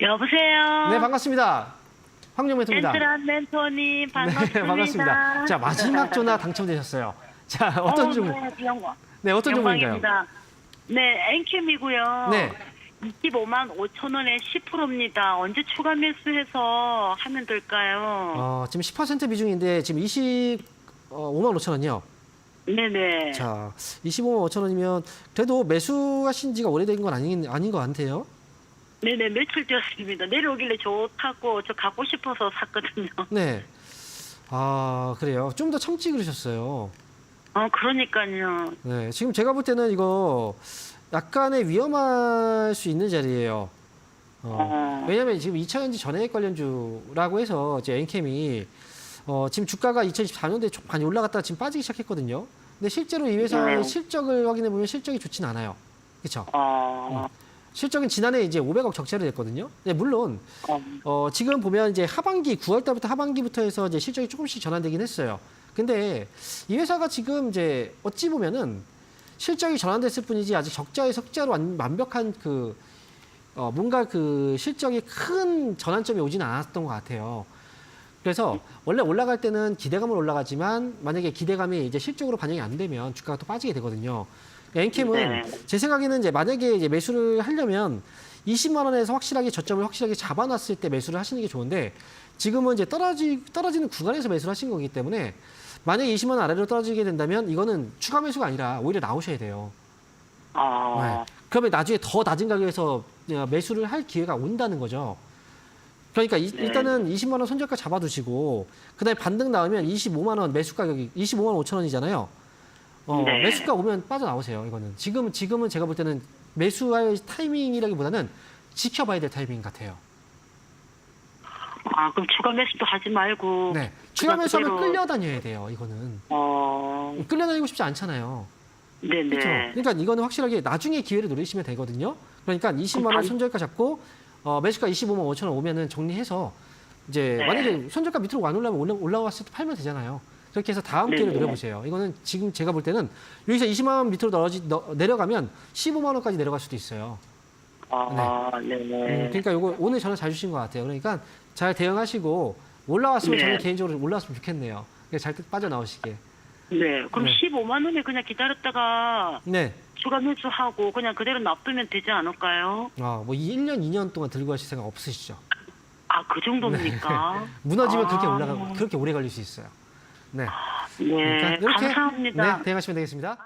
여보세요. 네, 반갑습니다. 황영 멘토입니다. 멘트란 멘토님 반갑습니다. 네, 반갑습니다. 자, 마지막 전화 당첨되셨어요. 자, 어떤 어, 종목? 네, 영광. 네, 어떤 종목인가요? 영광입니다. 네, 엔캠이고요. 네. 25만 5천 원에 10%입니다. 언제 추가 매수해서 하면 될까요? 어, 지금 10% 비중인데 지금 20 어, 5만 5천 원이요. 네네. 자, 25만 5천 원이면 그래도 매수하신 지가 오래된 건 아닌 아닌 것 같아요. 네네, 며칠 되었습니다. 내려오길래 좋다고 저 갖고 싶어서 샀거든요. 네. 아, 그래요. 좀 더 참지 그러셨어요. 어, 그러니까요. 네. 지금 제가 볼 때는 이거 약간의 위험할 수 있는 자리예요. 어, 어. 왜냐하면 지금 2차전지 전해액 관련주라고 해서 이제 엔캠이 어, 지금 주가가 2024년도에 좀 많이 올라갔다가 지금 빠지기 시작했거든요. 근데 실제로 이 회사의 네. 실적을 확인해 보면 실적이 좋진 않아요. 그렇죠? 어, 실적은 지난해 이제 500억 적자를 냈거든요. 네, 물론 어, 어, 지금 보면 이제 하반기 9월 달부터 하반기부터 해서 이제 실적이 조금씩 전환되긴 했어요. 근데 이 회사가 지금 이제 어찌 보면은 실적이 전환됐을 뿐이지 아직 적자의 석자로 완, 완벽한 그 어, 뭔가 그 실적이 큰 전환점이 오지는 않았던 것 같아요. 그래서 원래 올라갈 때는 기대감은 올라가지만 만약에 기대감이 이제 실적으로 반영이 안 되면 주가가 또 빠지게 되거든요. 엔캠은 네. 제 생각에는 이제 만약에 이제 매수를 하려면 20만 원에서 확실하게 저점을 확실하게 잡아놨을 때 매수를 하시는 게 좋은데 지금은 이제 떨어지 떨어지는 구간에서 매수를 하신 거기 때문에 만약에 20만 원 아래로 떨어지게 된다면 이거는 추가 매수가 아니라 오히려 나오셔야 돼요. 어, 네. 그러면 나중에 더 낮은 가격에서 매수를 할 기회가 온다는 거죠. 그러니까 이- 네. 일단은 20만 원 손절가 잡아두시고 그다음에 반등 나오면 25만 원 매수 가격이 25만 5천 원이잖아요. 어, 네. 매수가 오면 빠져나오세요. 이거는 지금 지금은 제가 볼 때는 매수할 타이밍이라기보다는 지켜봐야 될 타이밍 같아요. 아, 그럼 추가 매수도 하지 말고. 네, 추가 그냥 매수하면 그대로- 끌려다녀야 돼요. 이거는 어, 끌려다니고 싶지 않잖아요. 네네. 그렇죠. 그러니까 이거는 확실하게 나중에 기회를 노리시면 되거든요. 그러니까 20만 원 반- 손절가 잡고 어, 매수가 25만 5천 원 오면은 정리해서 이제 네. 만약에 손절가 밑으로 안 올라면 올라, 올라왔을 때 팔면 되잖아요. 그렇게 해서 다음 네, 기회를 네. 노려보세요. 이거는 지금 제가 볼 때는 여기서 20만 원 밑으로 떨어지, 너- 내려가면 15만 원까지 내려갈 수도 있어요. 아, 음, 네네. 그러니까 이거 오늘 전화 잘 주신 것 같아요. 그러니까 잘 대응하시고 올라왔으면 네. 저는 개인적으로 올라왔으면 좋겠네요. 그러니까 잘 빠져나오시게. 네. 그럼 네. 15만 원에 그냥 기다렸다가 네. 추가 매수하고 그냥 그대로 놔두면 되지 않을까요? 어, 뭐 1년, 2년 동안 들고 가실 생각 없으시죠? 아, 그 정도입니까? 무너지면 그렇게 아. 올라가 그렇게 오래 걸릴 수 있어요. 네. 네. 그러니까 이렇게 감사합니다. 네, 대응하시면 되겠습니다.